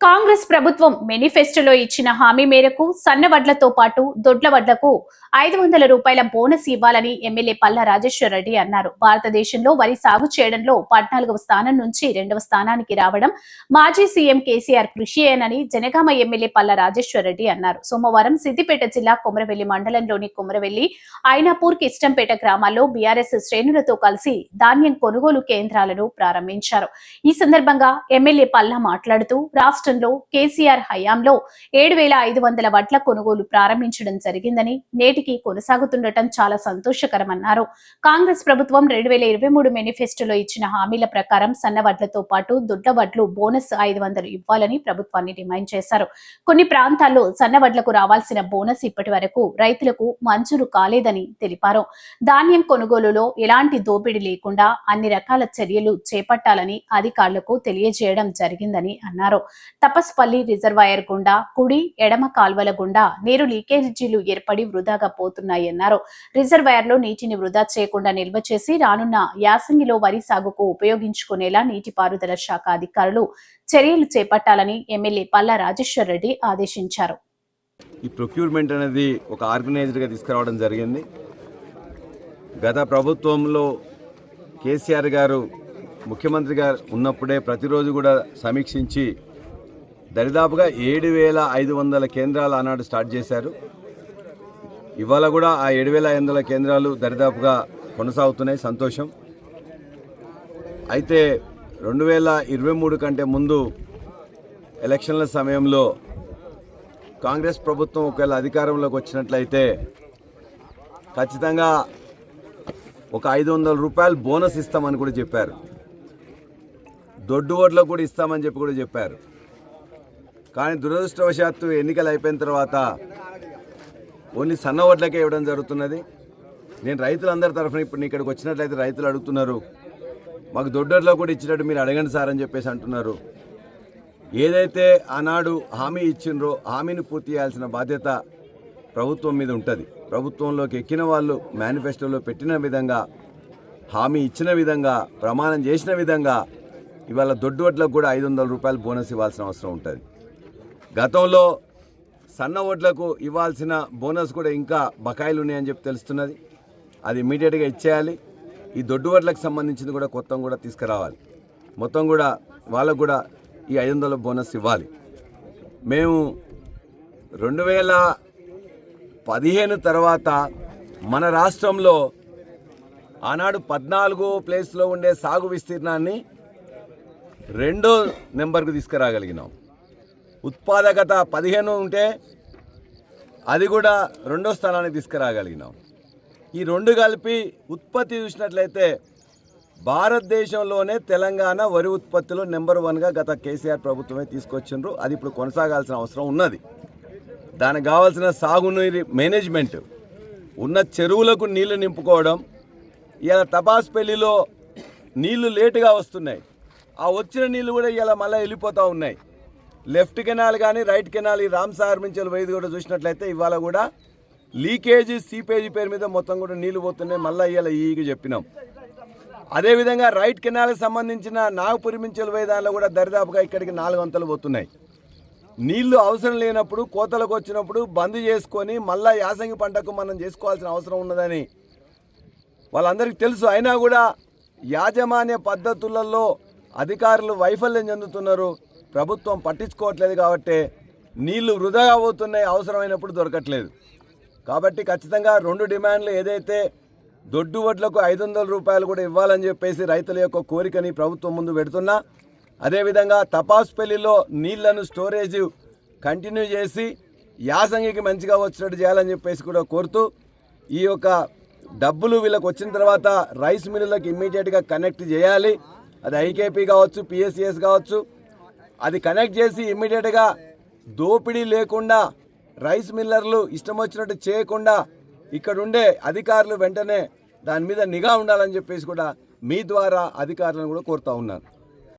కాంగ్రెస్ ప్రభుత్వం మేనిఫెస్టోలో ఇచ్చిన హామీ మేరకు సన్న వడ్లతో పాటు దొడ్ల వడ్లకు ఐదు వందల రూపాయల బోనస్ ఇవ్వాలని ఎమ్మెల్యే పల్లా రాజేశ్వర రెడ్డి అన్నారు. భారతదేశంలో వరి సాగు చేయడంలో పద్నాలుగవ స్థానం నుంచి రెండవ స్థానానికి రావడం మాజీ సీఎం కేసీఆర్ కృషియేనని జనగామ ఎమ్మెల్యే పల్లా రాజేశ్వర రెడ్డి అన్నారు. సోమవారం సిద్దిపేట జిల్లా కొమరవెల్లి మండలంలోని కొమరవెల్లి ఐనాపూర్ కిష్టంపేట గ్రామాల్లో బీఆర్ఎస్ శ్రేణులతో కలిసి ధాన్యం కొనుగోలు కేంద్రాలను ప్రారంభించారు. ఈ సందర్భంగా ఎమ్మెల్యే పల్లా మాట్లాడుతూ రాష్ట్రంలో కేసీఆర్ హయాంలో ఏడు వేల ఐదు వందల వడ్ల కొనుగోలు ప్రారంభించడం జరిగిందని నేటికి కొనసాగుతుండటం చాలా సంతోషకరమన్నారు. కాంగ్రెస్ ప్రభుత్వం రెండు వేల ఇరవై మూడు మేనిఫెస్టోలో ఇచ్చిన హామీల ప్రకారం సన్న వడ్లతో పాటు దొడ్ల వడ్లు బోనస్ ఐదు వందలు ఇవ్వాలని ప్రభుత్వాన్ని డిమాండ్ చేశారు. కొన్ని ప్రాంతాల్లో సన్న వడ్లకు రావాల్సిన బోనస్ ఇప్పటి వరకు రైతులకు మంజూరు కాలేదని తెలిపారు. ధాన్యం కొనుగోలులో ఎలాంటి దోపిడీ లేకుండా అన్ని రకాల చర్యలు చేపట్టాలని అధికారులకు తెలియజేయడం జరిగిందని అన్నారు. తపస్పల్లి రిజర్వాయర్ గుండా కుడి ఎడమ కాల్వల గుండా నీరు లీకేజీలు ఏర్పడి వృధాగా పోతున్నాయన్నారు రిజర్వాయర్లో నీటిని వృధా చేయకుండా నిల్వ చేసి రానున్న యాసంగిలో వరి సాగుకు ఉపయోగించుకునేలా నీటిపారుదల శాఖ అధికారులు చర్యలు చేపట్టాలని ఎమ్మెల్యే పల్లా రాజేశ్వర్ రెడ్డి ఆదేశించారు. ఈ ప్రొక్యూర్మెంట్ అనేది ఒక ఆర్గనైజ్డ్గా తీసుకురావడం జరిగింది. గత ప్రభుత్వంలో కేసీఆర్ గారు ముఖ్యమంత్రి గారు ఉన్నప్పుడే ప్రతిరోజు కూడా సమీక్షించి దరిదాపుగా ఏడు వేల ఐదు వందల కేంద్రాలు ఆనాడు స్టార్ట్ చేశారు. ఇవాళ కూడా ఆ ఏడు వేల ఐదు వందల కేంద్రాలు దరిదాపుగా కొనసాగుతున్నాయి. సంతోషం. అయితే రెండు వేల ఇరవై మూడు కంటే ముందు ఎలక్షన్ల సమయంలో కాంగ్రెస్ ప్రభుత్వం ఒకవేళ అధికారంలోకి వచ్చినట్లయితే ఖచ్చితంగా ఒక ఐదు వందల రూపాయలు బోనస్ ఇస్తామని కూడా చెప్పారు. దొడ్డు ఓట్లకు కూడా ఇస్తామని చెప్పి కూడా చెప్పారు. కానీ దురదృష్టవశాత్తు ఎన్నికలు అయిపోయిన తర్వాత ఓన్లీ సన్న ఓట్లకే ఇవ్వడం జరుగుతున్నది. నేను రైతులందరి తరఫున ఇప్పుడు ఇక్కడికి వచ్చినట్లయితే రైతులు అడుగుతున్నారు మాకు దొడ్డర్లో కూడా ఇచ్చినట్టు మీరు అడగండి సార్ అని చెప్పేసి అంటున్నారు. ఏదైతే ఆనాడు హామీ ఇచ్చిండ్రో హామీని పూర్తి చేయాల్సిన బాధ్యత ప్రభుత్వం మీద ఉంటుంది. ప్రభుత్వంలోకి ఎక్కిన వాళ్ళు మేనిఫెస్టోలో పెట్టిన విధంగా హామీ ఇచ్చిన విధంగా ప్రమాణం చేసిన విధంగా ఇవాళ దొడ్డు వడ్లకు కూడా ఐదు వందల రూపాయలు బోనస్ ఇవ్వాల్సిన అవసరం ఉంటుంది. గతంలో సన్న ఓట్లకు ఇవ్వాల్సిన బోనస్ కూడా ఇంకా బకాయిలు ఉన్నాయని చెప్పి తెలుస్తున్నది. అది ఇమీడియట్గా ఇచ్చేయాలి. ఈ దొడ్డు వడ్లకు సంబంధించింది కూడా కొత్త కూడా తీసుకురావాలి. మొత్తం కూడా వాళ్ళకు కూడా ఈ ఐదు వందల బోనస్ ఇవ్వాలి. మేము రెండు వేల పదిహేను తర్వాత మన రాష్ట్రంలో ఆనాడు పద్నాలుగో ప్లేస్లో ఉండే సాగు విస్తీర్ణాన్ని రెండో నెంబర్కు తీసుకురాగలిగినాం. ఉత్పాదకత పదిహేను ఉంటే అది కూడా రెండో స్థానానికి తీసుకురాగలిగినాం. ఈ రెండు కలిపి ఉత్పత్తి చూసినట్లయితే భారతదేశంలోనే తెలంగాణ వరి ఉత్పత్తిలో నెంబర్ వన్గా గత కేసీఆర్ ప్రభుత్వమే తీసుకొచ్చిండ్రు. అది ఇప్పుడు కొనసాగాల్సిన అవసరం ఉన్నది. దానికి కావాల్సిన సాగునీరు మేనేజ్మెంట్ ఉన్న చెరువులకు నీళ్ళు నింపుకోవడం ఇలా తపాస్పల్లిలో నీళ్ళు లేటుగా వస్తున్నాయి. ఆ వచ్చిన నీళ్ళు కూడా ఇలా మళ్ళీ వెళ్ళిపోతూ ఉన్నాయి. లెఫ్ట్ కెనాల్ కానీ రైట్ కెనాల్ ఈ రామ్ సాగర్ వైద్య కూడా చూసినట్లయితే ఇవాళ కూడా లీకేజీ సీపేజీ పేరు మీద మొత్తం కూడా నీళ్ళు పోతున్నాయి. మళ్ళీ ఇవాళ ఈకి చెప్పినాం. అదేవిధంగా రైట్ కెనాల్కి సంబంధించిన నాగపురి మించల వైదాల్లో కూడా దరిదాపుగా ఇక్కడికి నాలుగు వంతలు పోతున్నాయి. నీళ్ళు అవసరం లేనప్పుడు కోతలకు వచ్చినప్పుడు బంద్ చేసుకొని మళ్ళా యాసంగి పంటకు మనం చేసుకోవాల్సిన అవసరం ఉన్నదని వాళ్ళందరికీ తెలుసు. అయినా కూడా యాజమాన్య పద్ధతులలో అధికారులు వైఫల్యం చెందుతున్నారు. ప్రభుత్వం పట్టించుకోవట్లేదు కాబట్టి నీళ్ళు వృధాగా అవుతున్నాయి అవసరమైనప్పుడు దొరకట్లేదు. కాబట్టి ఖచ్చితంగా రెండు డిమాండ్లు ఏదైతే దొడ్డు వడ్లకు ఐదు వందల రూపాయలు కూడా ఇవ్వాలని చెప్పేసి రైతుల యొక్క కోరికని ప్రభుత్వం ముందు పెడుతున్నా. అదేవిధంగా తపాసుపల్లిలో నీళ్ళను స్టోరేజ్ కంటిన్యూ చేసి యాసంగికి మంచిగా వచ్చినట్టు చేయాలని చెప్పేసి కూడా కోరుతూ ఈ యొక్క డబ్బులు వీళ్ళకి వచ్చిన తర్వాత రైస్ మిల్లులకు ఇమ్మీడియట్గా కనెక్ట్ చేయాలి. అది ఐకేపీ కావచ్చు పిఎస్సిఎస్ కావచ్చు అది కనెక్ట్ చేసి ఇమ్మీడియట్గా దోపిడీ లేకుండా రైస్ మిల్లర్లు ఇష్టం వచ్చినట్టు చేయకుండా ఇక్కడ ఉండే అధికారులు వెంటనే దాని మీద నిఘా ఉండాలని చెప్పేసి కూడా మీ ద్వారా అధికారులను కూడా కోరుతా ఉన్నాను.